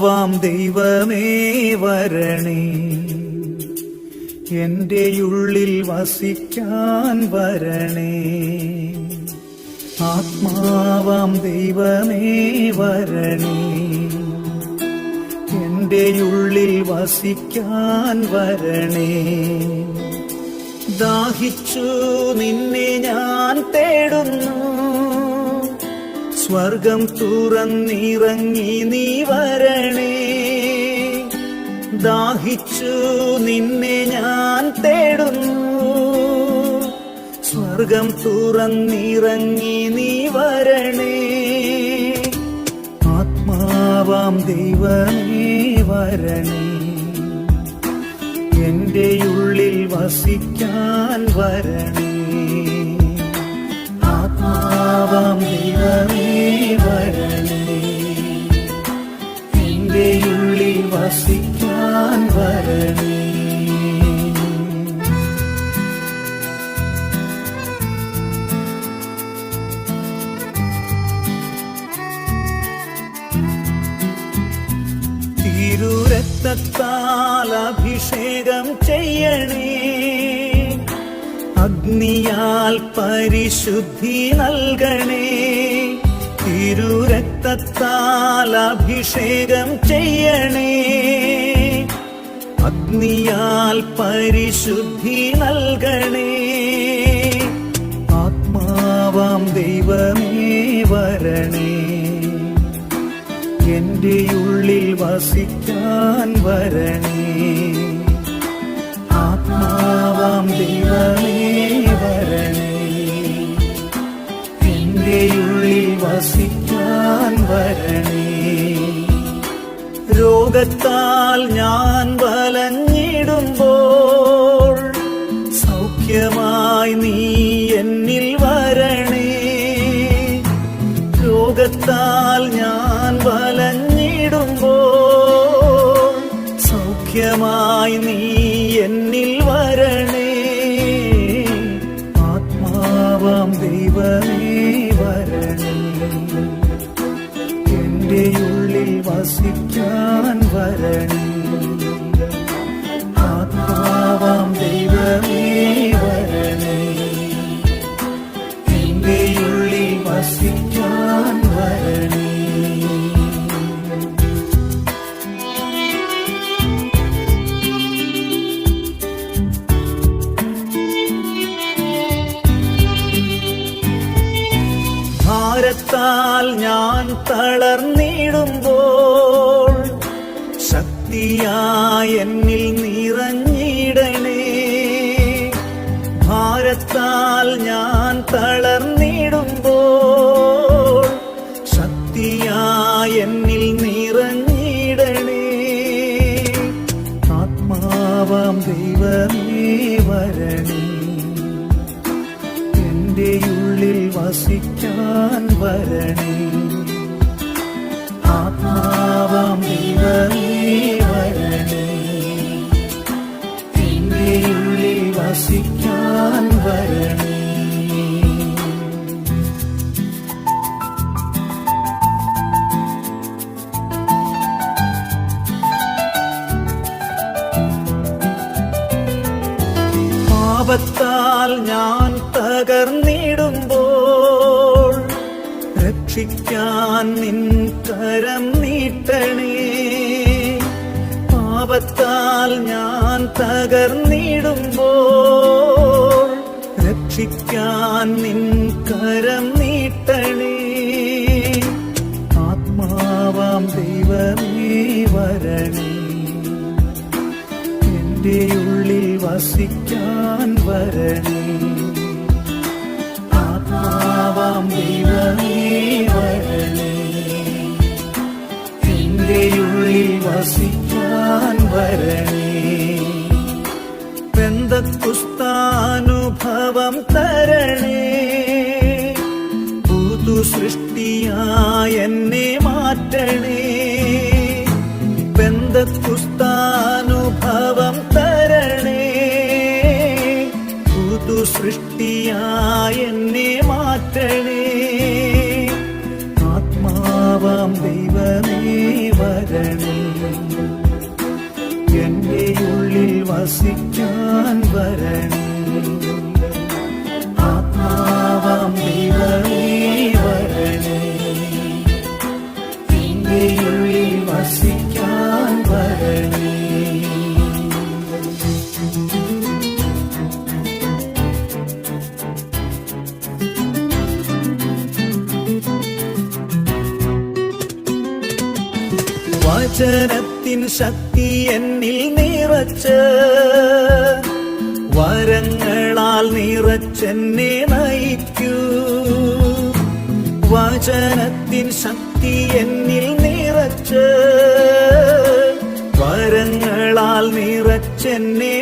ആത്മാവാം ദൈവമേ വരണേ. എന്റെ ഉള്ളിൽ വസിക്കാൻ വരണേ. ആത്മാവാം ദൈവമേ വരണേ. എന്റെ ഉള്ളിൽ വസിക്കാൻ വരണേ. ദാഹിച്ചു നിന്നെ ഞാൻ തേടുന്നു. സ്വർഗം തുറന്നിറങ്ങി നീ വരണേ. ദാഹിച്ചു നിന്നെ ഞാൻ തേടുന്നു. സ്വർഗം തുറന്നിറങ്ങി നീ വരണേ. ആത്മാവാം ദൈവമേ വരണേ. എന്റെ ഉള്ളിൽ വസിക്കാൻ വരണേ. ആത്മാവാം ദൈവമേ അഭിഷേകം ചെയ്യണേ. അഗ്നിയാൽ പരിശുദ്ധി നൽകണേ. തിരുരക്തത്താൽ അഭിഷേകം ചെയ്യണേ. അഗ്നിയാൽ പരിശുദ്ധി നൽകണേ. ആത്മാവാം ദൈവമേ വരണേ. എന്റെ ഉള്ളിൽ വസിക്കാൻ വരണേ. വരണേ. രോഗത്താൽ ഞാൻ വലഞ്ഞിടുമ്പോൾ സൗഖ്യമായി നീ എന്നിൽ വസിക്കാൻ വരണേ ആത്മാവാം ദൈവമേ വരണേ. എന്റെ ഉള്ളിൽ വസിക്കാൻ ഭാരത്താൽ ഞാൻ തളർന്നിടുമ്പോൾ ശക്തിയായ എന്നിൽ നിറഞ്ഞിടണേ. ഭാരത്താൽ ഞാൻ തളർന്നിടുമ്പോൾ ശക്തിയായ എന്നിൽ നിറഞ്ഞിടണേ. ആത്മാവാം ദൈവമേ വരണേ. വസിക്കാൻ വരണേ. ആത്മാവാം വരണേ. വസിക്കാൻ വരണേ. ഞാൻ തകർന്നിടുമ്പോൾ രക്ഷിക്കാൻ നിൻ കരം നീട്ടണേ. പാപത്താൽ ഞാൻ തകർന്നിടുമ്പോൾ രക്ഷിക്കാൻ നിൻ കരം നീട്ടണേ. ആത്മാവാം ദൈവമേ വരണേ. എന്റെ ഉള്ളിൽ വസിക്കാൻ വസിക്കാൻ പെന്തക്കുസ്താനുഭവം തരണി. തരണേ പുതു സൃഷ്ടിയായ എന്നെ മാറ്റണേ. ബന്ധക്കുസ്താനുഭവം വസിക്കാൻ വരണം. ആത്മാവാം ദൈവമേ വരണേ. വചനത്തിൻ ശക്തി എന്നിൽ നിറച്ച് വരങ്ങളാൽ നിറച്ചെന്നെ നയിക്കൂ. വചനത്തിൻ ശക്തി എന്നിൽ നിറച്ച് വരങ്ങളാൽ നിറച്ചെന്നെ